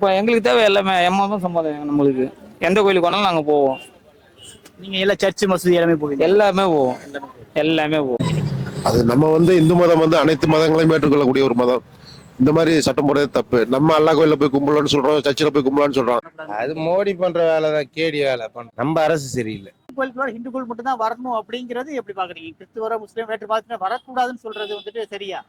இப்போ எங்களுக்கு தேவை எல்லாமே எம்மாவும் சம்மதம் நம்மளுக்கு. எந்த கோயிலுக்கு வேணாலும் நாங்கள் போவோம். நீங்க எல்லாம் சர்ச்சு மசூதி எல்லாமே போவீங்க? எல்லாமே போவோம். எல்லாமே போவோம். அது நம்ம வந்து இந்து மதம் வந்து அனைத்து மதங்களையும் ஏற்றுக்கொள்ளக்கூடிய ஒரு மதம். இந்த மாதிரி சட்டம் போடுறது தப்பு. நம்ம அல்லா கோயில போய் கும்பலன்னு சொல்றோம் சர்ச்சில் போய் கும்பலான்னு சொல்றோம் அது மோடி பண்ற வேலை தான் கேடி வேலை. பண்ற நம்ம அரசு சரியில்லை. கோயிலுக்குள்ள ஹிந்து கோயில் மட்டும் தான் வரணும் அப்படிங்கிறது எப்படி பாக்குறீங்க? கிறிஸ்துவர முஸ்லீம் வேற்று பார்த்து வரக்கூடாதுன்னு சொல்றது வந்துட்டு சரியா?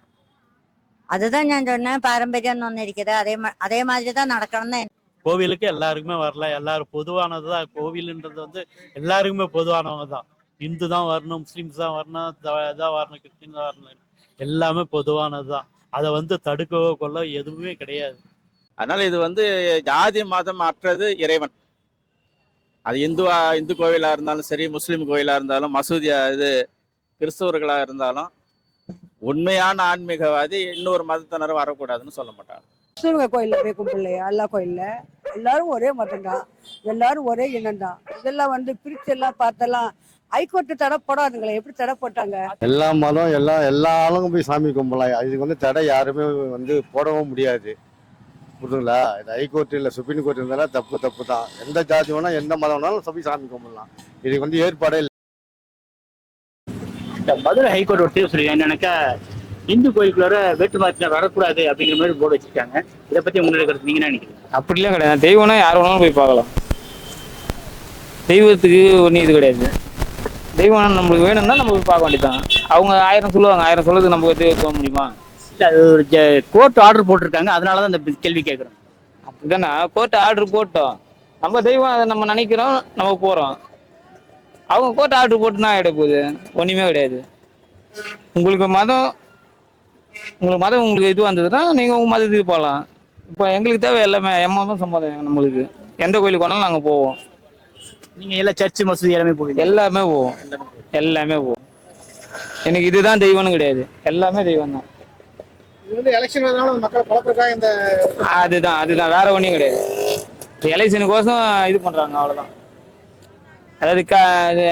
அதுதான் ഞാൻ சொன்னேன் பாரம்பரியம் ஒன்று இருக்குது. அதே மா அதே மாதிரி தான் நடக்கணும்னு கோவிலுக்கு எல்லாருக்குமே வரலாம் எல்லாரும் பொதுவானது தான் கோவிலுன்றது வந்து எல்லாருக்குமே பொதுவானவங்க தான் இந்து தான் வரணும் முஸ்லீம்ஸ் தான் வரணும் த- இதான் வரணும் கிறிஸ்டின் தான் வரணும். எல்லாமே பொதுவானது தான் அதை வந்து தடுக்கவோ கொள்ள எதுவுமே கிடையாது. அதனால இது வந்து ஜாதி மதம் அற்றது இறைவன். அது இந்துவா இந்து கோவிலா இருந்தாலும் சரி முஸ்லீம் கோயிலா இருந்தாலும் மசூதியா இது கிறிஸ்தவர்களா இருந்தாலும் உண்மையான ஆன்மீகவாதி இன்னொரு மதத்தினர் வரக்கூடாதுன்னு சொல்ல மாட்டாங்க. கிறிஸ்துவ கோயில்ல போய் கும்பிடலையா? எல்லா கோயில்ல. எல்லாரும் ஒரே மதம் தான் எல்லாரும் ஒரே இனம் தான் இதெல்லாம் வந்து பிரிச்சு எல்லாம் பார்த்தெல்லாம் ஹைகோர்ட் தடை போடாதுங்களே. எப்படி தடை போட்டாங்க? எல்லா மதம் எல்லா எல்லா ஆளுங்க போய் சாமி கும்பலாம் இதுக்கு வந்து தடை யாருமே வந்து போடவும் முடியாது. புரியுதுங்களா? இது ஹைகோர்ட் இல்லை சுப்ரீம் கோர்ட் இருந்தாலும் தப்பு தப்பு தான் எந்த ஜாதி வேணா எந்த மதம் வேணாலும் சபை சாமி கும்பிடலாம். இதுக்கு வந்து ஏற்பாடே இல்லை. இந்த மதுரை ஹைகோர்ட் ஒரு தீர்ப்பு சொல்லி என்னன்னாக்கா இந்து கோயிலுக்குள்ளார வேற்று மதத்தினர் வரக்கூடாது அப்படிங்கிற மாதிரி போர்டு வச்சிருக்காங்க. இதை பத்தி உங்களுடைய கருத்து நீங்க என்ன நினைக்கிறீங்க? அப்படிலாம் கிடையாது. தெய்வம்னா யார் வேணாலும் போய் பார்க்கலாம். தெய்வத்துக்கு ஒன்றும் இது கிடையாது. தெய்வம் நம்மளுக்கு வேணும்னா நம்ம போய் பார்க்க வேண்டியதுதான். அவங்க ஆயிரம் சொல்லுவாங்க. ஆயிரம் சொல்லுறதுக்கு நம்ம தெய்வம் முடியுமா? இல்ல அது ஒரு கோர்ட் ஆர்டர் போட்டிருக்காங்க. அதனாலதான் இந்த கேள்வி கேட்கறோம் அப்படிதானே? கோர்ட் ஆர்டர் போட்டோம். நம்ம தெய்வம் அதை நம்ம நினைக்கிறோம். நம்ம போகிறோம் அவங்க கோர்ட் ஆர்டர் போட்டுனா ஆகிட போகுது. ஒன்றுமே கிடையாது. உங்களுக்கு மதம் உங்களுக்கு மதம் உங்களுக்கு இது வந்ததுன்னா நீங்கள் உங்கள் மதத்துக்கு போகலாம். இப்போ எங்களுக்கு தேவை எல்லாமே எம்மாவும் சம்மதம் நம்மளுக்கு. எந்த கோயிலுக்கு வேணாலும் நாங்கள் போவோம். நீங்க எல்லாம் சர்ச்சு மசூதி எல்லாமே போவீங்க. எல்லாமே போவோம். எல்லாமே போவோம். எனக்கு இதுதான் தெய்வம்னு கிடையாது. எல்லாமே தெய்வம் தான். இது வந்து எலெக்ஷன் வரதுனால மக்கள் குழப்பறதுக்காக இந்த அதுதான் அதுதான். வேற ஒன்றும் கிடையாது. எலெக்ஷனுக்கோசம் இது பண்றாங்க அவ்வளவுதான். அதாவது க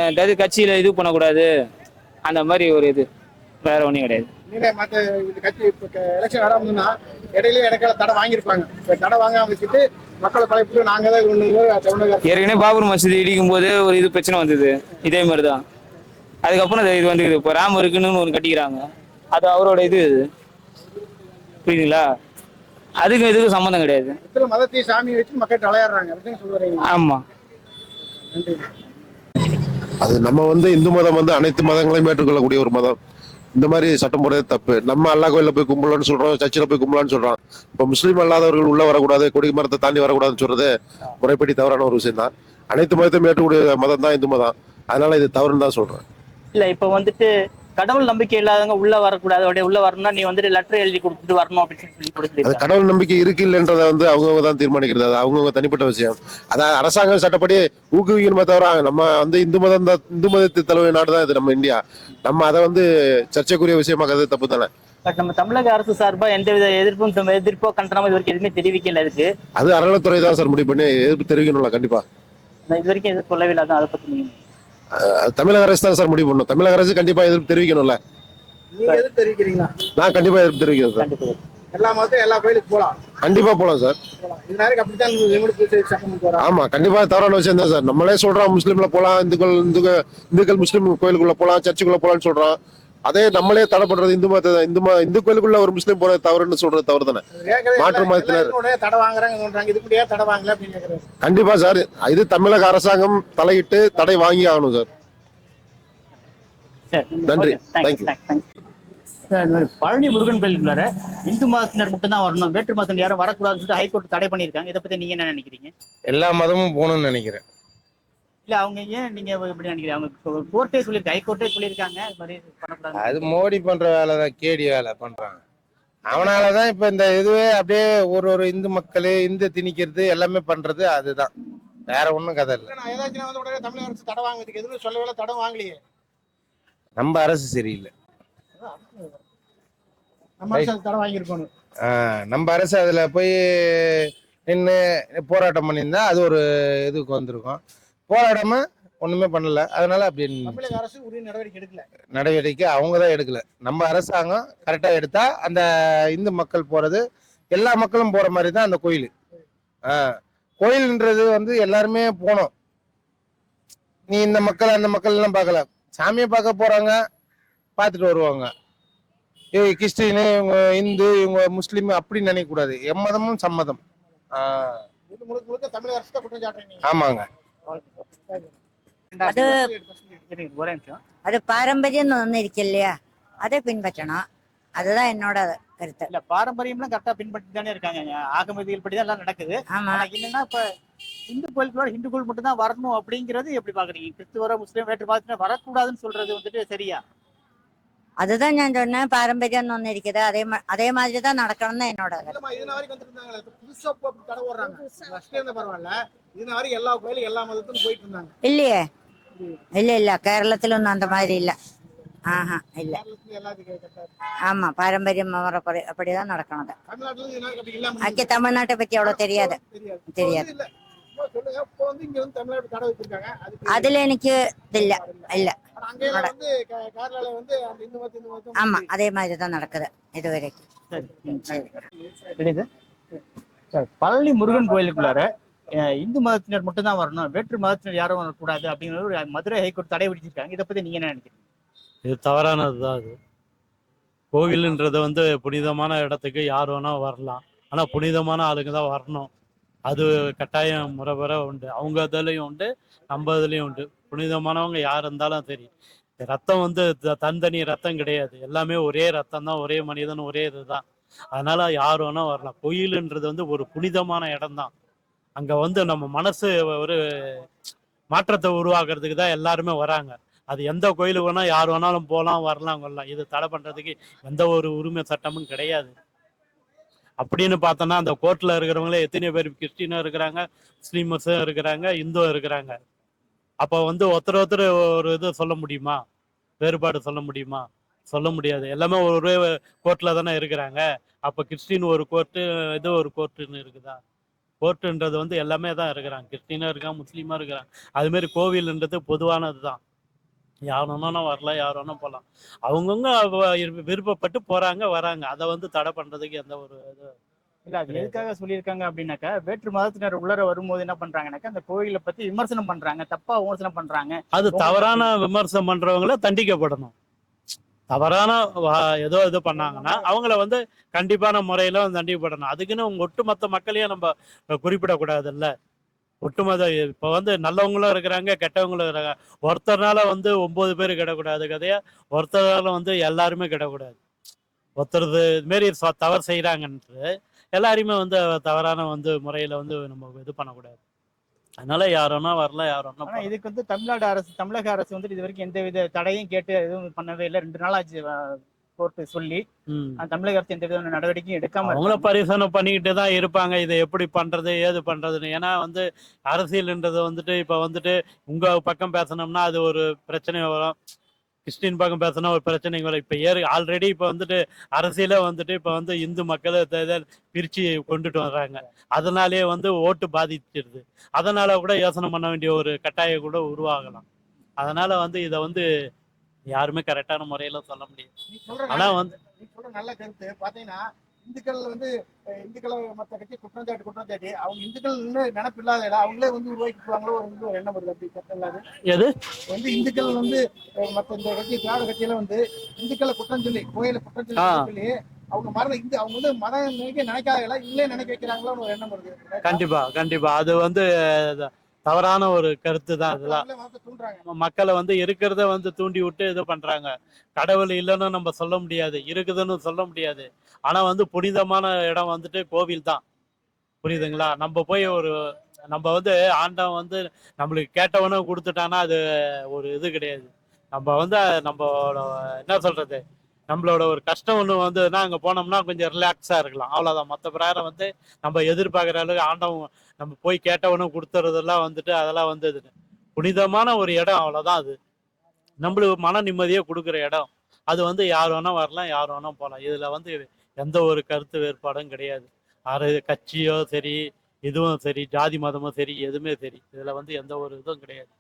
அதாவது கட்சியில இது பண்ணக்கூடாது. அந்த மாதிரி ஒரு இது. வேற ஒன்றும் கிடையாது. மத்த இந்த கட்சி இப்போ எலெக்ஷன் வராமதுன்னா இடையில இடைக்கால தடை வாங்கியிருப்பாங்க. இப்போ தடை வாங்காம வச்சுட்டு மக்களை பழைப்பு நாங்க தான் ஒன்று ஏற்கனவே பாபர் மசூதி இடிக்கும் போது ஒரு இது பிரச்சனை வந்தது. இதே மாதிரி தான் அதுக்கப்புறம் இது- இது வந்து இப்போ ராம் இருக்குன்னு ஒன்று கட்டிக்கிறாங்க. அது அவரோட இது. இது. புரியுதுங்களா? அதுக்கு இதுக்கு சம்மந்தம் கிடையாது. மதத்தையும் சாமியை வச்சு மக்கள் விளையாடுறாங்க அப்படின்னு சொல்லுறீங்க ஆமா. நன்றி. அது நம்ம வந்து இந்து மதம் வந்து அனைத்து மதங்களையும் ஏற்றுக்கொள்ளக்கூடிய ஒரு மதம். இந்த மாதிரி சட்டம் போடுறது தப்பு. நம்ம அல்லா கோயில போய் கும்பலன்னு சொல்றோம் சர்ச்சில் போய் கும்பலான்னு சொல்றோம் இப்போ முஸ்லீம் அல்லாதவர்கள் உள்ள வரக்கூடாது கொடி மரத்தை தாண்டி வரக்கூடாதுன்னு சொல்றது முறைப்படி தவறான ஒரு விஷயம் தான். அனைத்து மதத்தையும் ஏற்றக்கூடிய மதம் தான் இந்து மதம். அதனால இது தவறுன்னு தான் சொல்றேன். இல்ல இப்ப வந்துட்டு கடவுள் நம்பிக்கை இல்லாதவங்க உள்ள வரக்கூடாது. அப்படியே உள்ள வரணும்னா நீ வந்துட்டு லெட்டர் எழுதி கொடுத்துட்டு வரணும் அப்படின்னு சொல்லி அது கொடுத்துருக்காங்க கடவுள் நம்பிக்கை இருக்கு இல்லைன்றத வந்து அவங்கவுங்க தான் தீர்மானிக்கிறது. அது அவங்கவுங்க தனிப்பட்ட விஷயம். அதான் அரசாங்கம் சட்டப்படி ஊக்குவிக்கணுமே தவிர நம்ம வந்து இந்து மதம் தான் இந்து மதத்து தலைமை நாடு தான் இது நம்ம இந்தியா. நம்ம அதை வந்து சர்ச்சைக்குரிய விஷயமாக்குறது தப்பு தானே. பட் நம்ம தமிழக அரசு சார்பா எந்தவித எதிர்ப்பும் எதிர்ப்போ கண்டனமோ இது வரைக்கும் எதுவுமே தெரிவிக்கல அதுக்கு அது அறநிலைத்துறை தான் சார் முடிவு பண்ணி எதிர்ப்பு தெரிவிக்கணும்ல கண்டிப்பா. இது வரைக்கும் எதுவும் சொல்லவே இல்லாத அதை பத்தி தமிழக அரசு தான் சார் முடிவு பண்ணும் தமிழக அரசு கண்டிப்பா எதிர்ப்பு தெரிவிக்கணும்ல. நான் கண்டிப்பா எதிர்ப்பு தெரிவிக்கிறேன் சார். எல்லா மதத்தையும் எல்லா கோயிலுக்கு போகலாம் கண்டிப்பா போலாம் சார். ஆமா கண்டிப்பா தவறான விஷயம் தான் சார். நம்மளே சொல்றோம் முஸ்லீம்ல போலாம் இந்துக்கள் இந்துக்கள் இந்துக்கள் முஸ்லீம் கோயிலுக்குள்ள போலாம் சர்ச்சுக்குள்ள போலாம்னு சொல்றோம். அதே நம்மளே தடை பண்றது இந்து மத இந்து ம இந்து கோயிலுக்குள்ள ஒரு முஸ்லீம் போறது தவறுன்னு சொல்றது தவறு தானே? மாற்று மதத்தினர். கண்டிப்பா சார். இது தமிழக அரசாங்கம் தலையிட்டு தடை வாங்கி ஆகணும் சார். நன்றி. மாதிரி பழனி முருகன் கோயிலுக்குள்ளார இந்து மதத்தினர் மட்டும் தான் வரணும். வேற்று மதத்தினர் யாரும் வரக்கூடாதுன்னு சொல்லிட்டு ஹைகோர்ட் தடை பண்ணியிருக்காங்க. இதை பத்தி நீங்க என்ன நினைக்கிறீங்க? எல்லா மதமும் போகணும்னு நினைக்கிறேன். இல்ல அவங்க ஏன் நீங்க எப்படி நினைக்கிறீங்க? அவங்க கோர்ட்டே சொல்லியிருக்காங்க ஹைகோர்ட்டே சொல்லியிருக்காங்க. அது மாதிரி பண்ணக்கூடாது அது மோடி பண்ற வேலை தான் கேடி வேலை பண்றாங்க. அவனாலதான் இப்ப இந்த இதுவே அப்படியே ஒரு ஒரு இந்து மக்கள் இந்து திணிக்கிறது எல்லாமே பண்றது அதுதான். வேற ஒண்ணும் கதை இல்லை. நான் ஏதாச்சும் வந்து உடனே தமிழக அரசு தடை வாங்குறதுக்கு எதுவும் சொல்லவே தடை வாங்கலையே. நம்ம அரசு சரியில்லை. நம்ம அரசு தடை வாங்கியிருக்கணும். நம்ம அரசு அதுல போய் நின்று போராட்டம் பண்ணியிருந்தா அது ஒரு இதுக்கு வந்திருக்கும். போராடாம ஒண்ணுமே பண்ணல. அதனால அப்படி அரசு உரிய நடவடிக்கை எடுக்கல. நடவடிக்கை அவங்க தான் எடுக்கல. நம்ம அரசாங்கம் கரெக்டா எடுத்தா அந்த இந்து மக்கள் போறது எல்லா மக்களும் போற மாதிரி தான் அந்த கோயில். ஆஹ் கோயில்ன்றது வந்து எல்லாருமே போனோம். நீ இந்த மக்கள் அந்த மக்கள் எல்லாம் பார்க்கல. சாமியை பார்க்க போறாங்க பார்த்துட்டு வருவாங்க. ஏய் கிறிஸ்டினு இவங்க இந்து இவங்க முஸ்லீம் அப்படி நினைக்க கூடாது எம்மதமும் சம்மதம். ஆமாங்க. அது இருங்க, ஒரே நிமிஷம் அது பின்பற்றணும் அதுதான் என்னோட கருத்து இல்ல பாரம்பரியம்லாம் கரெக்டா பின்பற்றி தானே இருக்காங்க ஆகம விதிகள் படி எல்லாம் நடக்குது ஆனா என்னன்னா இப்ப இந்து கோயிலுக்குள்ள இந்து கோயில் மட்டும் தான் வரணும் அப்படிங்கிறது எப்படி பாக்குறீங்க கிறிஸ்துவர முஸ்லீம் வேற்று பார்த்து வரக்கூடாதுன்னு சொல்றது வந்துட்டு சரியா அதுதான் ഞാൻ சொன்னேன் പാരമ്പര്യം എന്ന് പറഞ്ഞിരിക്കുന്നത് അതേ അതേ മാതിരി தான் നടക്കണം എന്നോട് இல்லையே? இல்ல இல்ல கேரளத்துல ஒன்றும் அந்த மாதிரி இல்ல. ஆஹா இல்ல. ஆமா பாரம்பரியம் அப்படிதான் நடக்கணும் அதுக்கு தமிழ்நாட்டை பத்தி அவ்வளவு தெரியாது. தெரியாது. அதுல எனக்கு இல்ல இல்ல. ஆமா அதே மாதிரி தான் நடக்குது இது வரைக்கும் பழனி முருகன் கோயிலுக்குள்ளார இந்து மதத்தினர் மட்டும் தான் வரணும் வேற்று மதத்தினர் யாரும் வரக்கூடாது அப்படிங்கிற ஒரு மதுரை ஹைகோர்ட் தடை விதிச்சிருக்காங்க. இதை பத்தி நீங்க என்ன நினைக்கிறீங்க? இது தவறானது தான் அது. கோவிலுன்றது வந்து புனிதமான இடத்துக்கு யார் வேணா வரலாம். ஆனா புனிதமான ஆளுங்க தான் வரணும். அது கட்டாயம் முறைபெற உண்டு. அவங்க இதுலையும் உண்டு நம்ம இதுலையும் உண்டு. புனிதமானவங்க யார் இருந்தாலும் சரி. ரத்தம் வந்து த- தனித்தனி ரத்தம் கிடையாது. எல்லாமே ஒரே ரத்தம் தான் ஒரே மனிதன் ஒரே இதுதான். அதனால யார் வேணா வரலாம். கோயிலுன்றது வந்து ஒரு புனிதமான இடம் தான் அங்க வந்து நம்ம மனசு ஒரு மாற்றத்தை உருவாக்குறதுக்கு தான் எல்லாருமே வராங்க. அது எந்த கோயிலுக்கு வேணா யார் வேணாலும் போகலாம் வரலாம் கொள்ளலாம். இது தடை பண்றதுக்கு எந்த ஒரு உரிமை சட்டமும் கிடையாது. அப்படின்னு பார்த்தோன்னா அந்த கோர்ட்ல இருக்கிறவங்களே எத்தனை பேர் கிறிஸ்டினும் இருக்கிறாங்க முஸ்லீமர்ஸும் இருக்கிறாங்க இந்துவும் இருக்கிறாங்க. அப்போ வந்து ஒருத்தர் ஒருத்தர் ஒரு இது சொல்ல முடியுமா? வேறுபாடு சொல்ல முடியுமா? சொல்ல முடியாது. எல்லாமே ஒரே கோர்ட்ல தானே இருக்கிறாங்க. அப்போ கிறிஸ்டின் ஒரு கோர்ட்டு இது ஒரு கோர்ட்டுன்னு இருக்குதா? கோர்ட்டுன்றது வந்து எல்லாமே தான் இருக்கிறாங்க. கிறிஸ்டினும் இருக்கான் முஸ்லீமாக இருக்கிறான் அதுமாரி கோவில்ன்றது பொதுவானது தான் யார் வேணா வரலாம் யார் வேணா போகலாம் அவங்கவுங்க அவ- விருப்பப்பட்டு போறாங்க வராங்க. அதை வந்து தடை பண்றதுக்கு எந்த ஒரு இது இல்ல அது எதுக்காக சொல்லியிருக்காங்க அப்படின்னாக்கா வேற்று மதத்தினர் உள்ளர வரும்போது என்ன பண்றாங்கன்னாக்கா அந்த கோயிலை பத்தி விமர்சனம் பண்றாங்க. தப்பா விமர்சனம் பண்றாங்க. அது தவறான விமர்சனம் பண்றவங்கள தண்டிக்கப்படணும். தவறான ஏதோ இது பண்ணாங்கன்னா அவங்கள வந்து கண்டிப்பான முறையில தண்டிக்கப்படணும். அதுக்குன்னு ஒட்டுமொத்த மக்களையும் நம்ம குறிப்பிடக்கூடாதுல்ல. ஒட்டுமொத்த இப்ப வந்து நல்லவங்களும் இருக்கிறாங்க கெட்டவங்களும் இருக்கிறாங்க. ஒருத்தர்னால வந்து ஒன்பது பேர் கிடக்கூடாது கதையா? ஒருத்தரால வந்து எல்லாருமே கிடக்கூடாது ஒருத்தர் இது மாரி ச- தவறு செய்யறாங்கன்ட்டு எல்லாரையுமே வந்து தவறான வந்து முறையில வந்து நம்ம இது பண்ணக்கூடாது. அதனால யாரோனா வரலாம் யாரோனா இதுக்கு வந்து தமிழ்நாடு அரசு தமிழக அரசு வந்து இது வரைக்கும் எந்த வித தடையும் கேட்டு எதுவும் பண்ணவே இல்லை. ரெண்டு நாள் ஆச்சு கோர்ட்டு சொல்லி தமிழக அரசு எந்த வித நடவடிக்கையும் எடுக்காம அவங்கள இருக்காங்க. பரிசோதனை பண்ணிக்கிட்டு தான் இருப்பாங்க. இதை எப்படி பண்றது ஏது பண்றதுன்னு. ஏன்னா வந்து அரசியல்ன்றது வந்துட்டு இப்ப வந்துட்டு உங்க பக்கம் பேசணும்னா அது ஒரு பிரச்சனை வரும். கிறிஸ்டின் பக்கம் பேசினா ஒரு பிரச்சனை வரும். இப்ப ஏறு ஆல்ரெடி இப்ப வந்துட்டு அரசியலே வந்துட்டு இப்ப வந்து இந்து மக்களை பிரிச்சு கொண்டுட்டு வர்றாங்க. அதனாலேயே வந்து ஓட்டு பாதிச்சிருது. அதனால கூட யோசனை பண்ண வேண்டிய ஒரு கட்டாயம் கூட உருவாகலாம். அதனால வந்து இதை வந்து யாருமே கரெக்டான முறையில சொல்ல முடியாது. ஆனா வந்து நல்ல கருத்து. பாத்தீங்கன்னா இந்துக்கள் வந்து இந்துக்களை மத்த கட்சி குற்றம் சாட்டி குற்றம் சாட்டி அவங்க இந்துக்கள் நினைப்பு இல்லாத அவங்களே வந்து உருவாக்கிக்குவாங்களோ வந்து ஒரு எண்ணம் வருது அப்படி இல்லாது. எது? வந்து இந்துக்கள் வந்து மத்த இந்த கட்சி திராவிட கட்சியில வந்து இந்துக்களை குற்றம் சொல்லி கோயில குற்றம் சொல்லி. சொல்லி அவங்க மரணம் இந்து அவங்க வந்து மதம் நினைக்க நினைக்காத இவங்களே நினைக்க வைக்கிறாங்களோன்னு ஒரு எண்ணம் வருது. கண்டிப்பா கண்டிப்பா. அது வந்து தவறான ஒரு கருத்து தான் அதெல்லாம் நம்ம மக்களை வந்து இருக்கிறத வந்து தூண்டி விட்டு இது பண்றாங்க. கடவுள் இல்லைன்னு நம்ம சொல்ல முடியாது இருக்குதுன்னு சொல்ல முடியாது. ஆனா வந்து புனிதமான இடம் வந்துட்டு கோவில் தான் புரியுதுங்களா? நம்ம போய் ஒரு நம்ம வந்து ஆண்டவன் வந்து நம்மளுக்கு கேட்டவனும் கொடுத்துட்டானா அது ஒரு இது கிடையாது. நம்ம வந்து நம்மளோட என்ன சொல்றது? நம்மளோட ஒரு கஷ்டம் ஒன்று வந்ததுன்னா அங்கே போனோம்னா கொஞ்சம் ரிலாக்ஸாக இருக்கலாம். அவ்வளோதான் மற்ற பிரகாரம் வந்து நம்ம எதிர்பார்க்குற அளவுக்கு ஆண்டவன் நம்ம போய் கேட்டவனும் கொடுத்துறதெல்லாம் வந்துட்டு அதெல்லாம் வந்து இது புனிதமான ஒரு இடம் அவ்வளோதான் அது. நம்மளுக்கு மன நிம்மதியை கொடுக்குற இடம். அது வந்து யார் வேணா வரலாம் யார் வேணா போகலாம் இதில் வந்து எந்த ஒரு கருத்து வேறுபாடும் கிடையாது. அரை கட்சியோ சரி இதுவும் சரி ஜாதி மதமும் சரி எதுவுமே சரி. இதில் வந்து எந்த ஒரு இதுவும் கிடையாது.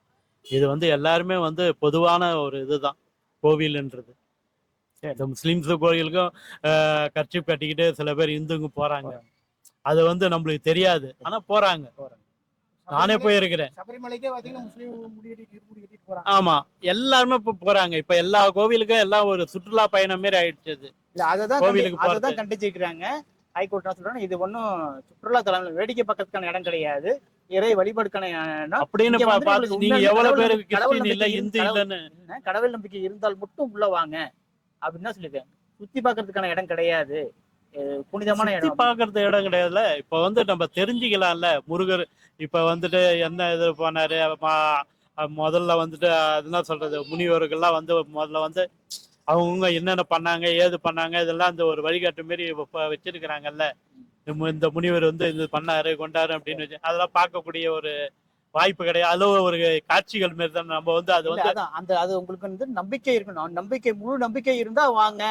இது வந்து எல்லாருமே வந்து பொதுவான ஒரு இதுதான். கோவில்ன்றது. இந்த முஸ்லீம்ஸ் கோயிலுக்கும் கர்ச்சிப் கட்டிக்கிட்டு சில பேர் இந்துங்க போறாங்க. அது வந்து நம்மளுக்கு தெரியாது. ஆனா போறாங்க. நானே போயிருக்கிறேன். ஆமா. எல்லாருமே இப்ப போறாங்க. இப்ப எல்லா கோவிலுக்கும் எல்லாம் ஒரு சுற்றுலா பயணம் மாதிரி ஆயிடுச்சு கோவிலுக்கு கண்டி- போறது. அததான் கண்டிச்சிருக்கிறாங்க ஹைகோர்ட் சொல்றாங்க இது ஒன்றும் சுற்றுலா தலம் வேடிக்கை பக்கத்துக்கான இடம் கிடையாது. இறை வழிபாடுக்கான. அப்படின்னு நீங்க எவ்வளவு பேருக்கு கடவுள் நம்பிக்கை இருந்தால் மட்டும் உள்ள வாங்க. அப்படின்னு தான் சொல்லியிருக்காங்க. சுத்தி பார்க்கறதுக்கான இடம் கிடையாது. புனிதமான இடம். பாக்குறது இடம் கிடையாதுல்ல. இப்ப வந்து நம்ம தெரிஞ்சுக்கலாம்ல. முருகர் இப்ப வந்துட்டு என்ன இது பண்ணாரு? முதல்ல வந்துட்டு என்ன சொல்றது? முனிவர்கள்லாம் வந்து முதல்ல வந்து அவங்க என்னென்ன பண்ணாங்க ஏது பண்ணாங்க இதெல்லாம் இந்த ஒரு வழிகாட்டு மாரி வச்சிருக்கிறாங்கல்ல. இந்த முனிவர் வந்து இது பண்ணாரு கொண்டாரு அப்படின்னு வச்சு அதெல்லாம் பார்க்கக்கூடிய ஒரு வாய்ப்பு கிடையாது. அதுவும் ஒரு காட்சிகள் மாரி தான் நம்ம வந்து அது வந்து அதான். அந்த அது உங்களுக்கு வந்து நம்பிக்கை இருக்கணும். நம்பிக்கை முழு நம்பிக்கை இருந்தா வாங்க.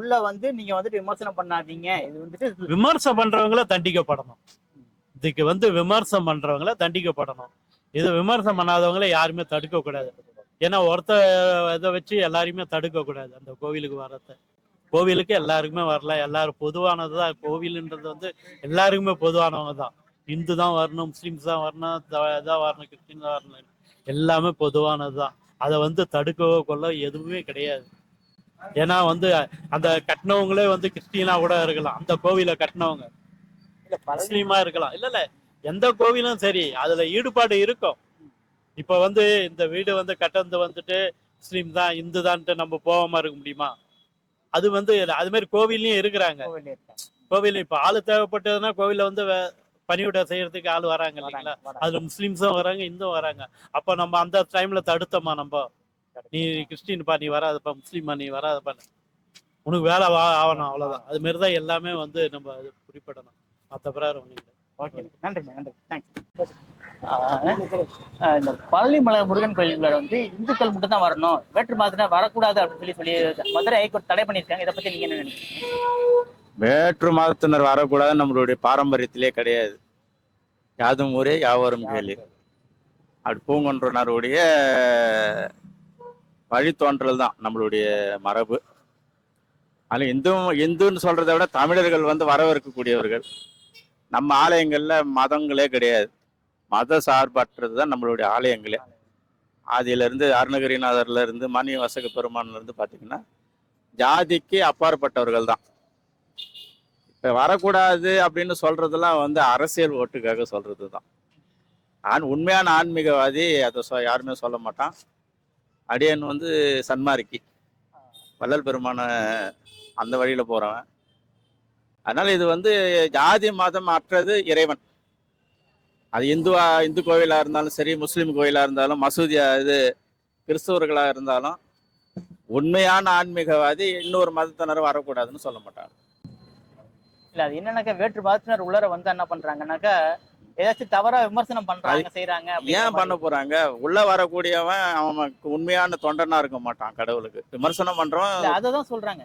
உள்ள வந்து நீங்க வந்துட்டு விமர்சனம் பண்ணாதீங்க. இது வந்துட்டு விமர்சனம் பண்றவங்கள தண்டிக்கப்படணும். இதுக்கு வந்து விமர்சனம் பண்றவங்கள தண்டிக்கப்படணும். இது விமர்சனம் பண்ணாதவங்கள யாருமே தடுக்க கூடாது. ஏன்னா ஒருத்த இதை வச்சு எல்லாரையுமே தடுக்க கூடாது. அந்த கோவிலுக்கு வர்றத. கோவிலுக்கு எல்லாருக்குமே வரலாம் எல்லாரும் பொதுவானது தான் கோவிலுன்றது வந்து எல்லாருக்குமே பொதுவானவங்க தான். இந்து தான் வரணும் முஸ்லீம்ஸ் தான் வரணும் இதான் வரணும் கிறிஸ்டின் தான் வரணும். எல்லாமே பொதுவானது தான் அதை வந்து தடுக்கவோ கொள்ள எதுவுமே கிடையாது. ஏன்னா வந்து அந்த கட்டினவங்களே வந்து கிறிஸ்டினா கூட இருக்கலாம். அந்த கோவிலை கட்டினவங்க. இல்ல, முஸ்லீமா இருக்கலாம். இல்ல இல்ல. எந்த கோவிலும் சரி அதுல ஈடுபாடு இருக்கும். இப்ப வந்து இந்த வீடு வந்து கட்டந்து வந்துட்டு முஸ்லீம் தான் இந்து தான்ட்டு நம்ம போகாம இருக்க முடியுமா? அது வந்து அது மாதிரி கோவில்லையும் இருக்கிறாங்க. கோவில் இப்ப ஆளு தேவைப்பட்டதுன்னா கோவில்ல வந்து பணிவிடை செய்யறதுக்கு ஆள் வராங்க இல்லைங்களா. அதுல முஸ்லீம்ஸும் வராங்க இந்தும் வராங்க. அப்ப நம்ம அந்த டைம்ல தடுத்தோமா நம்ம? நீ கிறிஸ்டின்ப்பா நீ வராதப்பா முஸ்லீமா நீ வராதப்பா. உனக்கு வேலை வா ஆகணும் அவ்வளவுதான். அது மாதிரி தான் எல்லாமே வந்து நம்ம அது குறிப்பிடணும். மற்ற பிறகு ஒன்றும் ஓகே. நன்றி நன்றி. தேங்க்ஸ் இந்த பழனிமலை முருகன் கோயிலுக்குள்ள வந்து இந்துக்கள் மட்டும் தான் வரணும். வேற்று மதத்தினர் வரக்கூடாது அப்படின்னு சொல்லி சொல்லி மதுரை ஹைகோர்ட் தடை பண்ணியிருக்காங்க. இதை பத்தி நீங்க என்ன நினைக்கிறீங்க? வேற்று மதத்தினர் வரக்கூடாது நம்மளுடைய பாரம்பரியத்திலே கிடையாது. யாதும் ஊரே யாவரும் கேள்வி அப்படி பூங்கொன்றனருடைய வழித்தோன்றல் தான் நம்மளுடைய மரபு. அதில் இந்து இந்துன்னு சொல்றதை விட தமிழர்கள் வந்து வரவேற்கக்கூடியவர்கள். நம்ம ஆலயங்களில் மதங்களே கிடையாது. மத சார்பற்றது தான் நம்மளுடைய ஆலயங்களே. ஆதியிலேருந்து அருணகிரிநாதர்லேருந்து மணி வசக பெருமான்லேருந்து பார்த்தீங்கன்னா ஜாதிக்கு அப்பாற்பட்டவர்கள் தான் வரக்கூடாது அப்படின்னு சொல்றதெல்லாம் வந்து அரசியல் ஓட்டுக்காக சொல்றது தான் ஆண் உண்மையான ஆன்மீகவாதி அதை சொ யாருமே சொல்ல மாட்டான். அடியன் வந்து சன்மார்க்கி. வள்ளல் பெருமான அந்த வழியில் போகிறவன் அதனால் இது வந்து ஜாதி மதம் அற்றது இறைவன். அது இந்துவா இந்து கோவிலாக இருந்தாலும் சரி முஸ்லீம் கோவிலாக இருந்தாலும் மசூதியா இது கிறிஸ்தவர்களாக இருந்தாலும் உண்மையான ஆன்மீகவாதி இன்னொரு மதத்தினர் வரக்கூடாதுன்னு சொல்ல மாட்டாங்க. இல்ல அது என்னன்னாக்கா வேற்று மதத்தினர் உள்ளர வந்து என்ன பண்றாங்கன்னாக்கா ஏதாச்சும் தவறா விமர்சனம் பண்றாங்க செய்யறாங்க ஏன். பண்ண போறாங்க? உள்ள வரக்கூடியவன் அவன் உண்மையான தொண்டனா இருக்க மாட்டான் கடவுளுக்கு. விமர்சனம் பண்றவன் அததான் சொல்றாங்க.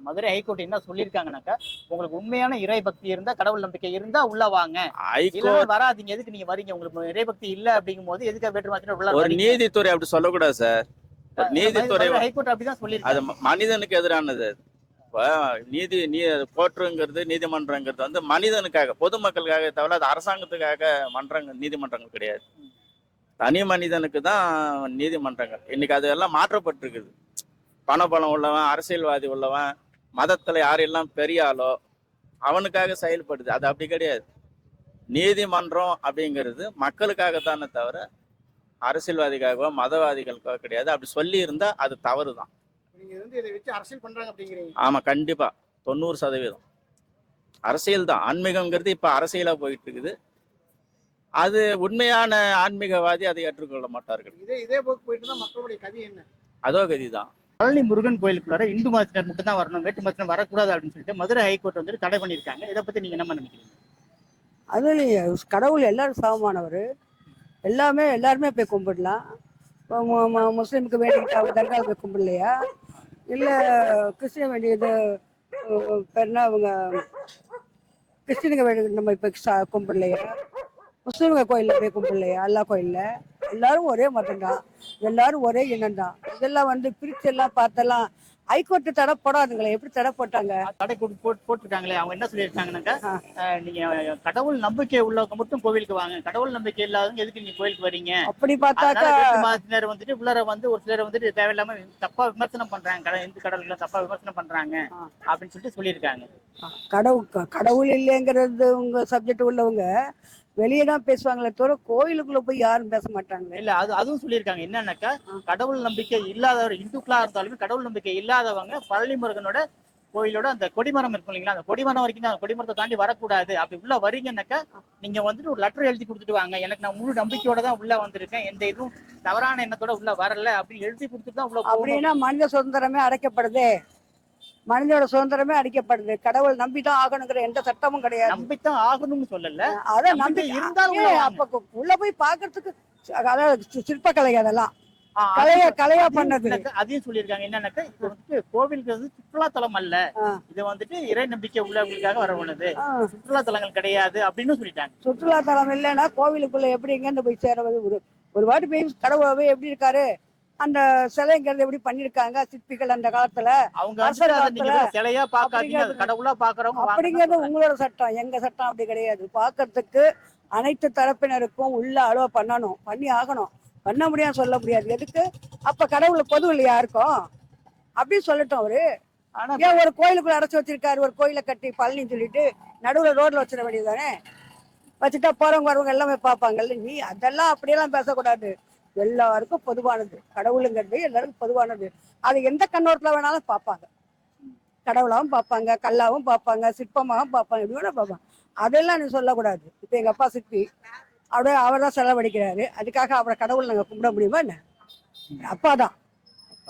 மதுரை ஹைகோர்ட் என்ன சொல்லியிருக்காங்கன்னாக்கா உங்களுக்கு உண்மையான இறை பக்தி இருந்தா கடவுள் நம்பிக்கை இருந்தா உள்ள வாங்க. வராதீங்க எதுக்கு நீங்க வரீங்க? உங்களுக்கு இறை பக்தி இல்ல அப்படிங்கும் போது எதுக்கு வேற்று உள்ள ஒரு நீதித்துறை அப்படி சொல்லக்கூடாது சார். நீதித்துறை ஹைகோர்ட் அப்படிதான் அது சொல்லியிருக்காங்க. ம- மனிதனுக்கு எதிரானது அப்போ நீதி நீ கோர்ட்டுங்கிறது நீதிமன்றங்கிறது வந்து மனிதனுக்காக பொதுமக்களுக்காக தவிர அது அரசாங்கத்துக்காக மன்றங்கள் நீதிமன்றங்கள் கிடையாது. தனி மனிதனுக்கு தான் நீதிமன்றங்கள். இன்னைக்கு அது எல்லாம் மாற்றப்பட்டிருக்குது. பணபலம் உள்ளவன் அரசியல்வாதி உள்ளவன் மதத்தில் யாரெல்லாம் பெரிய ஆளோ அவனுக்காக செயல்படுது. அது அப்படி கிடையாது. நீதிமன்றம் அப்படிங்கிறது மக்களுக்காகத்தானே தவிர அரசியல்வாதிக்காகவோ மதவாதிகளுக்காக கிடையாது. அப்படி சொல்லி அது தவறு தான் நீங்க வந்து இதை வச்சு அரசியல் பண்றாங்க அப்படிங்கிறீங்க. ஆமா கண்டிப்பா. தொண்ணூறு சதவீதம். அரசியல் தான். ஆன்மீகம்ங்கிறது இப்ப அரசியலா போயிட்டு இருக்குது அது உண்மையான ஆன்மீகவாதி அதை ஏற்றுக்கொள்ள மாட்டார்கள். இதே இதே போக்கு போயிட்டு தான் மக்களுடைய கதி என்ன? அதோ கதி தான். பழனி முருகன் கோயிலுக்குள்ளார இந்து மதத்தினர் மட்டும் தான் வரணும் வேற்று மதத்தினர் வரக்கூடாது அப்படின்னு சொல்லிட்டு மதுரை ஹைகோர்ட் வந்து தடை பண்ணியிருக்காங்க. இதை பத்தி நீங்க என்ன நினைக்கிறீங்க? அதுலேயும் கடவுள் எல்லாரும் சமமானவர். எல்லாமே எல்லாருமே போய் கும்பிடலாம். முஸ்லீமுக்கு வேண்டிக்கிட்டு அவங்க தர்காவில் போய் கும்பிடலையா? இல்லை கிறிஸ்டின் வேண்டியது அஹ், அவங்க கிறிஸ்டினுங்க வேண்டியது நம்ம இப்போ கும்பிடலையா? முஸ்லீம்க கோயிலில் போய் கும்பிடலையா? எல்லா கோயிலில். எல்லாரும் ஒரே மதம் தான் எல்லாரும் ஒரே இனம் தான் இதெல்லாம் வந்து பிரிச்செல்லாம் பார்த்தெல்லாம் ஹைகோர்ட் தடை போடாதுங்களே எப்படி தடை போட்டாங்க? தடை போட்டு போட்டு- போட்டிருக்காங்களே அவங்க என்ன சொல்லியிருக்காங்கன்னாக்கா நீங்க கடவுள் நம்பிக்கை உள்ளவங்க மட்டும் கோவிலுக்கு வாங்க. கடவுள் நம்பிக்கை இல்லாதவங்க எதுக்கு நீங்க கோயிலுக்கு வரீங்க? அப்படி பார்த்தாக்கா மதத்தினர் வந்துட்டு உள்ளார வந்து ஒரு சிலர் வந்துட்டு தேவையில்லாம தப்பா விமர்சனம் பண்றாங்க. இந்து கடவுள்ல தப்பா விமர்சனம் பண்றாங்க. அப்படின்னு சொல்லிட்டு சொல்லியிருக்காங்க. கடவுள் கடவுள் இல்லைங்கிறது உங்க சப்ஜெக்ட் உள்ளவங்க வெளியே தான் பேசுவாங்களே தவிர கோயிலுக்குள்ள போய் யாரும் பேச மாட்டாங்க இல்ல அது அதுவும் சொல்லியிருக்காங்க. என்னன்னாக்கா. கடவுள் நம்பிக்கை இல்லாதவர் இந்துக்களா இருந்தாலுமே கடவுள் நம்பிக்கை இல்லாதவங்க பழனி முருகனோட கோயிலோட அந்த கொடிமரம் இருக்கும் இல்லைங்களா? அந்த கொடிமரம் வரைக்கும் அந்த கொடிமரத்தை தாண்டி வரக்கூடாது. அப்படி உள்ள வரீங்கன்னாக்கா நீங்க வந்துட்டு ஒரு லெட்டர் எழுதி கொடுத்துட்டு வாங்க. எனக்கு நான் முழு நம்பிக்கையோட தான் உள்ள வந்திருக்கேன். எந்த இதுவும் தவறான எண்ணத்தோட உள்ள வரல அப்படின்னு எழுதி கொடுத்துட்டு தான் உள்ள அப்படின்னா மனித சுதந்திரமே அடைக்கப்படுதே. மனிதோட சுதந்திரமே அடிக்கப்படுது. கடவுள் நம்பி தான் ஆகணுங்கிற எந்த சட்டமும் கிடையாது. நம்பித்தான் ஆகணும்னு சொல்லல. அதான் நம்பி இருந்தாலும். அப்ப உள்ள போய் பாக்குறதுக்கு அதாவது சி- சிற்பக்கலை அதெல்லாம். கலைய கலையா பண்ணது. அதையும் சொல்லியிருக்காங்க. என்னன்னாக்கா இது வந்துட்டு கோவிலுக்கு வந்து சுற்றுலா தலம் அல்ல. இது வந்துட்டு இறை நம்பிக்கை உள்ளவங்களுக்காக வரவுள்ளது ஆ, சுற்றுலா தலங்கள் கிடையாது அப்படின்னு சொல்லிட்டாங்க. சுற்றுலா தலம் இல்லைன்னா கோவிலுக்குள்ள எப்படி எங்கேருந்து போய் சேரவது? ஒரு ஒரு வாட்டி போய் கடவுள் எப்படி இருக்காரு? அந்த சிலைங்கிறது எப்படி பண்ணிருக்காங்க சிற்பிகள் அந்த காலத்துல? சிலையா பாக்காதீங்க கடவுளா பாக்குறவங்க அப்படிங்கிறது. உங்களோட சட்டம் எங்க சட்டம் அப்படி கிடையாது. பார்க்கறதுக்கு அனைத்து தரப்பினருக்கும் உள்ள அலுவ பண்ணணும் பண்ணி ஆகணும். பண்ண முடியாது சொல்ல முடியாது. எதுக்கு? அப்ப கடவுள் பொது இல்லையா இருக்கும்? அப்படின்னு சொல்லட்டும் அவரு. ஏன் ஒரு கோயிலுக்குள்ள அடைச்சு வச்சிருக்காரு? ஒரு கோயிலை கட்டி பழனின்னு சொல்லிட்டு நடுவுல ரோட்ல வச்சிட வேண்டியதுதானே? வச்சுட்டா போறவங்க வரவங்க எல்லாமே பார்ப்பாங்கல்ல. நீ அதெல்லாம் அப்படியெல்லாம் பேசக்கூடாது. எல்லாருக்கும் பொதுவானது. கடவுளுங்கிறது எல்லாருக்கும் பொதுவானது. அது எந்த கண்ணோட்டத்துல வேணாலும் பார்ப்பாங்க. கடவுளாவும் பார்ப்பாங்க கல்லாவும் பார்ப்பாங்க சிற்பமாகவும் பார்ப்பாங்க எப்படி வேணா பார்ப்பாங்க. அதெல்லாம் நீ சொல்லக்கூடாது. இப்போ எங்க அப்பா சிற்பி. அப்படியே அவர் தான் செலவழிக்கிறாரு. அதுக்காக அவரை கடவுள் நாங்கள் கும்பிட முடியுமா என்ன? அப்பா தான்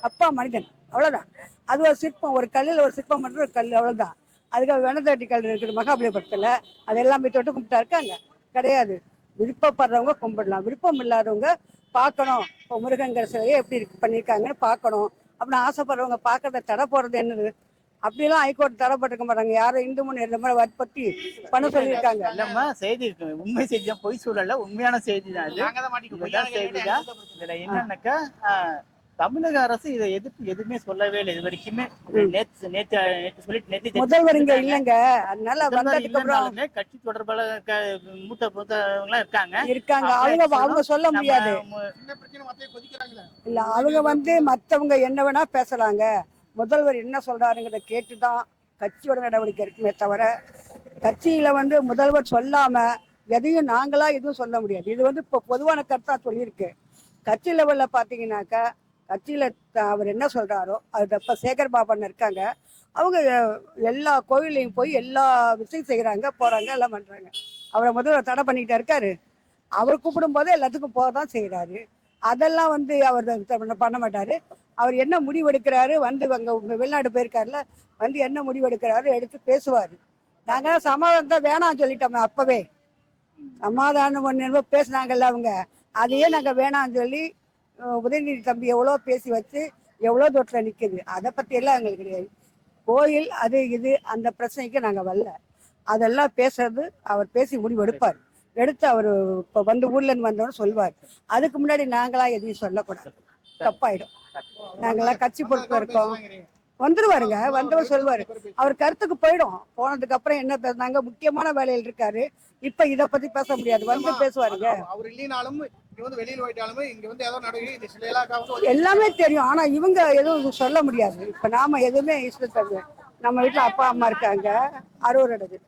அப்பா மனிதன். அவ்வளவுதான். அது ஒரு சிற்பம். ஒரு கல்லில் ஒரு சிற்பம் மட்டும் ஒரு கல். அவ்வளவுதான். அதுக்காக வெனதாட்டி கல் இருக்கிற மகாபலிபுரத்துல அதெல்லாம் போய் தொட்டு கும்பிட்டா இருக்காங்க. கிடையாது. விருப்பப்படுறவங்க கும்பிடலாம். விருப்பம் இல்லாதவங்க பார்க்கணும். இப்போ முருகங்கிற சிலையை எப்படி இருக்கு பண்ணியிருக்காங்கன்னு பார்க்கணும். அப்படின்னு ஆசைப்படுறவங்க பார்க்கறத தடை போடுறது என்னது? அப்படிலாம் ஹைகோர்ட் தடை போட்டுக்க மாட்டாங்க. யாரும் இந்து முன்னே இந்த மாதிரி வற்புறுத்தி பண்ண சொல்லியிருக்காங்க. இல்லம்மா செய்தி இருக்கு. உண்மை செய்தி தான். பொய் சொல்லல உண்மையான செய்தி தான் இது. செய்தி தான். இதுல என்னன்னாக்கா தமிழக அரசு இதை எதிர்த்து எதுவுமே சொல்லவே இல்லை. இது வரைக்குமே நேத்து நேத்து நேத்து சொல்லிட்டு நேத்து முதல்வர் இங்க இல்லைங்க. அதனால வந்ததுக்கு அப்புறம் கட்சி தொடர்பாளர் க- மூத்த மூத்தவங்க இருக்காங்க. இருக்காங்க. அவங்க அவங்க சொல்ல முடியாது. இல்ல அவங்க வந்து மத்தவங்க என்ன வேணா பேசலாங்க. முதல்வர் என்ன சொல்றாருங்கிறத கேட்டுதான் கட்சியோட நடவடிக்கை இருக்குமே தவிர கட்சியில வந்து முதல்வர் சொல்லாம எதையும் நாங்களா எதுவும் சொல்ல முடியாது. இது வந்து இப்போ பொதுவான கருத்தா சொல்லியிருக்கு. கட்சி லெவல்ல பாத்தீங்கன்னாக்கா கட்சியில் அவர் என்ன சொல்றாரோ அது இப்ப சேகர் பாபான்னு இருக்காங்க. அவங்க எல்லா கோயிலையும் போய் எல்லா விஷயம் செய்கிறாங்க போறாங்க எல்லாம் பண்றாங்க. அவரை முதல்ல தடை பண்ணிக்கிட்டே இருக்காரு. அவர் கூப்பிடும் போது எல்லாத்துக்கும் போக தான் செய்கிறாரு அதெல்லாம் வந்து அவர் பண்ண மாட்டார். அவர் என்ன முடிவு எடுக்கிறாரு வந்து அங்கே உங்கள் வெளிநாடு போயிருக்காருல வந்து என்ன முடிவு எடுக்கிறாரு எடுத்து நாங்கள் சமாதானம் தான் வேணாம் சொல்லிட்டோமே அப்போவே. சமாதானம் ஒன்று பேசுனாங்கல்ல அவங்க. அதையே நாங்கள் வேணாம்னு சொல்லி உதயநிதி தம்பி எவ்வளோ பேசி வச்சு எவ்வளோ தூரத்தில் நிற்குது அதை பத்தி எல்லாம் எங்களுக்கு கிடையாது கோயில் அது இது அந்த பிரச்சனைக்கு நாங்க வரல. அதெல்லாம் பேசுறது அவர் பேசி முடிவு எடுப்பார். எடுத்து அவர் இப்போ வந்து ஊர்ல இருந்து வந்தோன்னு சொல்வார் அதுக்கு முன்னாடி நாங்களா எதையும் சொல்லக்கூடாது. தப்பாயிடும். நாங்களாம் கட்சி பொறுப்பு இருக்கோம் வந்துருவாருங்க வந்தவர் சொல்லுவாரு அவர் கருத்துக்கு போயிடும். போனதுக்கு அப்புறம் என்ன பேசுனாங்க? முக்கியமான வேலையில் இருக்காரு. இப்ப இத பத்தி பேச முடியாது. வந்து பேசுவாருங்க. அவர் இல்லைனாலும் எல்லாமே தெரியும். ஆனா இவங்க எதுவும் சொல்ல முடியாது. இப்ப நாம எதுவுமே நம்ம வீட்டுல அப்பா அம்மா இருக்காங்க. அறுவர் இடது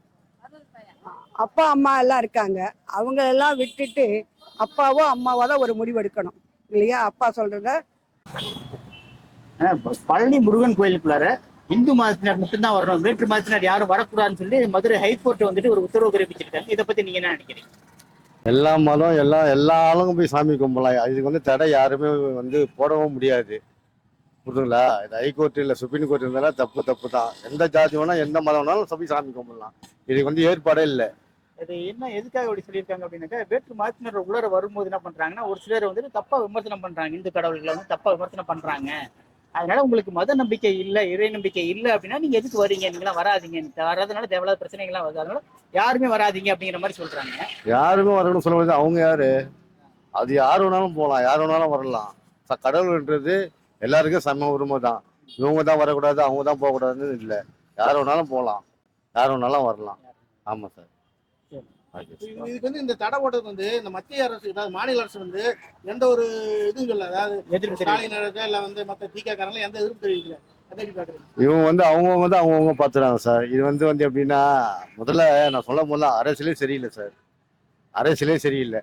அப்பா அம்மா எல்லாம் இருக்காங்க. அவங்க எல்லாம் விட்டுட்டு அப்பாவோ அம்மாவோ தான் ஒரு முடிவு எடுக்கணும். இல்லையா? அப்பா சொல்றத பழனி முருகன் கோயிலுக்குள்ளார இந்து மதத்தினர் மட்டும்தான் வரணும். வேற்று மதத்தினர் யாரும் வரக்கூடாதுன்னு சொல்லி மதுரை ஹைகோர்ட் வந்துட்டு ஒரு உத்தரவு பிறப்பிச்சிருக்காங்க. இதை பத்தி நீங்க என்ன நினைக்கிறீங்க? எல்லா மதம் எல்லா எல்லா ஆளுங்க போய் சாமி கும்பலாம் இதுக்கு வந்து தடை யாருமே வந்து போடவும் முடியாது. புரியுதுங்களா? இது ஹைகோர்ட் இல்லை சுப்ரீம் கோர்ட் இருந்தாலும் தப்பு தப்பு தான். எந்த ஜாதி வேணா எந்த மதம் வேணாலும் சபை சாமி கும்பிடலாம். இதுக்கு வந்து ஏற்பாடே இல்லை. இது என்ன எதுக்காக அப்படி சொல்லியிருக்காங்க அப்படின்னாக்கா வேற்று மதத்தினர் உள்ளார வரும்போது என்ன பண்றாங்கன்னா ஒரு சிலர் வந்துட்டு தப்பா விமர்சனம் பண்றாங்க. இந்து கடவுள்களை வந்து தப்பா விமர்சனம் பண்றாங்க. அதனால உங்களுக்கு மத நம்பிக்கை இல்லை இறை நம்பிக்கை இல்லை அப்படின்னா நீங்க எதுக்கு வரீங்க நீங்களாம் வராதீங்க. வராதனால தேவையில்லாத பிரச்சனைகள்லாம் வருது. அதனால யாருமே வராதீங்க அப்படிங்கிற மாதிரி சொல்றாங்க. யாருமே வரணும்னு சொல்ல முடியாது. அவங்க யாரு? அது யார் வேணாலும் போகலாம் யார் வேணாலும் வரலாம். கடவுள்ன்றது எல்லாருக்கும் சம உரிமை தான். இவங்க தான் வரக்கூடாது அவங்க தான் போகக்கூடாதுன்னு இல்லை. யார் வேணாலும் போகலாம் யார் வேணாலும் வரலாம். ஆமாம் சார். இதுக்கு வந்து இந்த தடை போட்டது வந்து இந்த மத்திய அரசு அதாவது மாநில அரசு வந்து எந்த ஒரு இதுவும் சொல்ல அதாவது ஸ்டாலின் இல்ல வந்து மத்த திக காரங்க எந்த எதிர்ப்பு தெரிவிக்கல. இவங்க வந்து அவங்கவுங்க வந்து அவங்கவுங்க பார்த்துறாங்க சார். இது வந்து வந்து எப்படின்னா முதல்ல நான் சொல்ல போதுல அரசியலே சரியில்லை சார். அரசியலே சரியில்லை.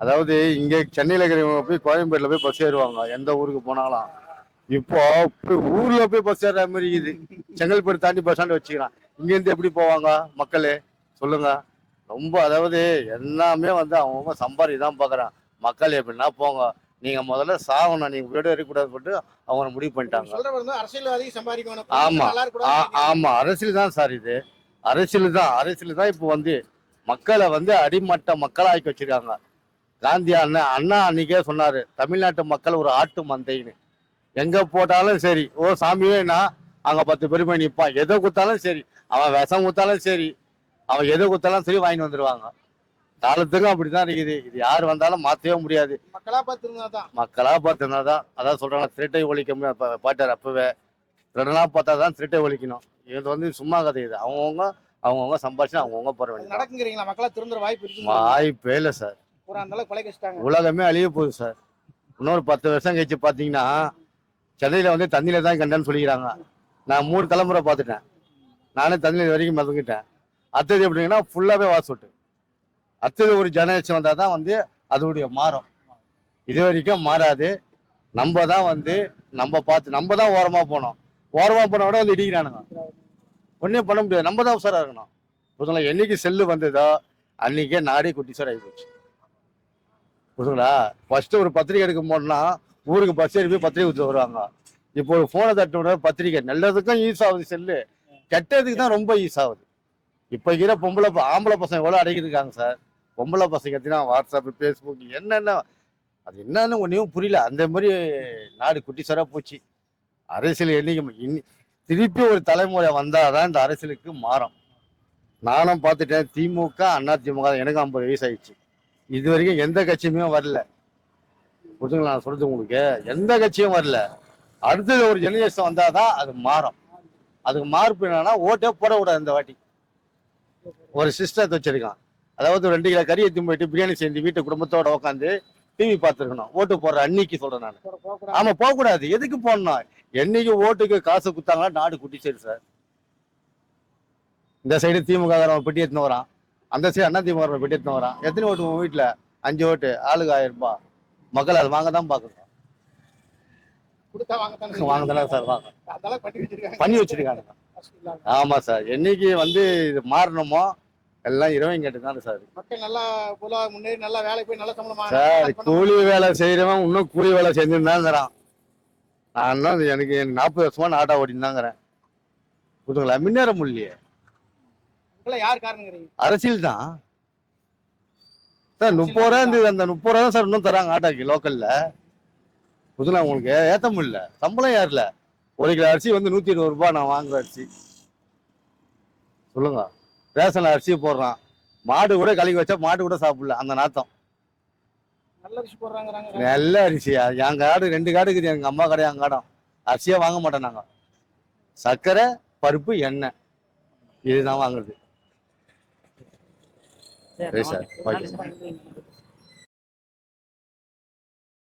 அதாவது இங்கே சென்னையில் இருக்கிறவங்க போய் கோயம்பேட்டில் போய் பஸ் ஏறுவாங்க. எந்த ஊருக்கு போனாலும். இப்போ ஊர்ல போய் பஸ் ஏறுற மாதிரி இருக்குது. செங்கல்பட்டு தாண்டி பஸ் ஸ்டாண்ட் வச்சுக்கிறான் இங்கேருந்து எப்படி போவாங்க மக்களே? சொல்லுங்க. ரொம்ப அதாவது எல்லாமே வந்து அவங்கவுங்க சம்பாதி தான் பார்க்குறான் மக்கள் எப்படின்னா போங்க நீங்க முதல்ல சாகணும் நீங்க வீடு இருக்கக்கூடாது போட்டு அவங்க முடிவு பண்ணிட்டாங்க. அரசியல்வாதி சம்பாதிக்கணும் ஆமா. ஆமா அரசியல் தான் சார் இது. அரசியல் தான் அரசியல் தான் இப்போ வந்து மக்களை வந்து அடிமட்ட மக்களாக்கி வச்சிருக்காங்க. காந்தி அண்ணா அண்ணா அன்னைக்கே சொன்னாரு தமிழ்நாட்டு மக்கள் ஒரு ஆட்டு மந்தைன்னு. எங்க போட்டாலும் சரி ஓ சாமியேனா அங்க பத்து பேர் போய் நிப்பான் எதை குத்தாலும் சரி அவன் விஷம் குத்தாலும் சரி அவன் எதை குத்தாலும் சரி வாங்கிட்டு வந்துருவாங்க. காலத்துக்கும் அப்படிதான் இருக்குது. இது யார் வந்தாலும் மாத்தவே முடியாது. மக்களா பார்த்திருந்தா தான் மக்களா பார்த்தனா தான் அதான் சொல்றாங்க திருட்டை ஒழிக்க பாட்டார் அப்பவே. திருடனா பார்த்தா தான் திருட்டை ஒழிக்கணும். இது வந்து சும்மா கதை இது. அவங்கவுங்க அவங்கவுங்க சம்பாதிச்சு அவங்கவுங்க போற வேண்டியது நடக்குங்கிறீங்களா? மக்களா திருந்துற வாய்ப்பு இருக்கு வாய்ப்பே இல்லை சார். உலகமே அழிய போகுது சார். இன்னொரு பத்து வருஷம் கழிச்சு பார்த்தீங்கன்னா சென்னையில் வந்து தண்ணியில தான் கண்டேன்னு சொல்லிக்கிறாங்க. நான் மூணு தலைமுறை பார்த்துட்டேன். நானே தண்ணியில் வரைக்கும் மறந்துக்கிட்டேன் அடுத்தது எப்படிங்கன்னா ஃபுல்லாகவே வாசோட்டு அடுத்தது ஒரு ஜெனரேஷன் வந்தால் தான் வந்து அதோடைய மாறும். இது வரைக்கும் மாறாது. நம்ம தான் வந்து நம்ம பார்த்து நம்ம தான் ஓரமாக போனோம். ஓரமாக போன விட வந்து இடிக்கிறானுங்க. ஒன்றும் பண்ண முடியாது. நம்ம தான் உசாராக இருக்கணும். புதுங்களா என்னைக்கு செல்லு வந்ததோ அன்னைக்கே நாடே குட்டி சார் ஆகி போச்சு. புரியுதுங்களா ஃபர்ஸ்ட் ஒரு பத்திரிக்கை எடுக்க போனா ஊருக்கு பஸ் ஏறி போய் பத்திரிக்கை கொடுத்து வருவாங்க. இப்போ ஒரு ஃபோனை தட்டு விட பத்திரிக்கை. நல்லதுக்கும் யூஸ் ஆகுது செல்லு. கெட்டதுக்கு தான் ரொம்ப யூஸ் ஆகுது. இப்போ இருக்கிற பொம்பளை ஆம்பளை பசங்க எவ்வளோ அடைக்கிருக்காங்க சார்? பொம்பளை பசங்க எத்தனா வாட்ஸ்அப் ஃபேஸ்புக் என்னென்ன அது என்னன்னு ஒன்றையும் புரியல. அந்த மாதிரி நாடு குட்டி சரா போச்சு. அரசியல் என்னைக்கு இன்னி திருப்பி ஒரு தலைமுறை வந்தால் தான் இந்த அரசியலுக்கு மாறும். நானும் பார்த்துட்டேன் திமுக அண்ணா திமுக எனக்கு ஐம்பது வயசு ஆயிடுச்சு. இது வரைக்கும் எந்த கட்சியுமே வரல. புரிஞ்சுங்களா? நான் சொல்றது உங்களுக்கு. எந்த கட்சியும் வரல. அடுத்தது ஒரு ஜெனரேஷன் வந்தால் தான் அது மாறும். அதுக்கு மாறுப்பு என்னன்னா ஓட்டே போடக்கூடாது இந்த வாட்டி. ஒரு சிஸ்டத்தை வச்சிருக்கான். அதாவது ரெண்டு கிலோ கறி எடுத்து போயிட்டு பிரியாணி செஞ்சு வீட்டு குடும்பத்தோட உட்காந்து டிவி பார்த்துருக்கணும். ஓட்டு போடுற அன்னைக்கு சொல்றேன் நான். ஆமா போகக்கூடாது. எதுக்கு போடணும்? என்னைக்கு ஓட்டுக்கு காசு குத்தாங்களா நாடு குட்டி சரி சார் இந்த சைடு திமுக பெட்டி எடுத்துன்னு வரான். அந்த சைடு அண்ணா திமுக பெட்டி எடுத்துன்னு வரான். எத்தனை ஓட்டு உன் வீட்டுல அஞ்சு ஓட்டு. ஆளுக்கு ஆயிரம் ரூபாய். மக்கள் அது வாங்க தான் பார்க்கணும். வாங்க தானே சார் வாங்க. பண்ணி வச்சிருக்காங்க. ஆமா சார். என்னைக்கு வந்து இது மாறணுமோ எல்லாம் இறைவன் கேட்டு தான் சார் நல்லா முன்னேறி நல்லா வேலைக்கு போய் நல்ல சம்பளம். சார் கூலி வேலை செய்யறவன் இன்னும் கூலி வேலை செஞ்சுன்னு தான் நான் இன்னும் எனக்கு நாற்பது வருஷமா நாட்டா ஓடின்னு தாங்கிறேன் புரியுதுங்களா? முன்னேற முடியலையே. இதெல்லாம் யார் காரணங்கிறீங்க? அரசியல் தான். சார் முப்பது ரூபா இருந்தது அந்த முப்பது ரூபா தான் சார் இன்னும் தராங்க ஆட்டாக்கு லோக்கல்ல புதுல உங்களுக்கு ஏத்த முடியல. சம்பளம் ஏறல ஒரு கிலோ அரிசி வந்து நூத்தி இருபது ரூபாய் நான் வாங்குற அரிசி. சொல்லுங்க. ரேஷன்ல அரிசி போடுறான். மாடு கூட கழுவி வச்சா மாடு கூட சாப்பிடல. அந்த நாத்தம். நல்ல அரிசியா என் காடு ரெண்டு காடு இருக்குது. எங்க அம்மா கடை என் காடம். அரிசியே வாங்க மாட்டோம் நாங்க. சர்க்கரை பருப்பு எண்ணெய். இதுதான் வாங்குறது. சரி, சரி ஓகே சார்.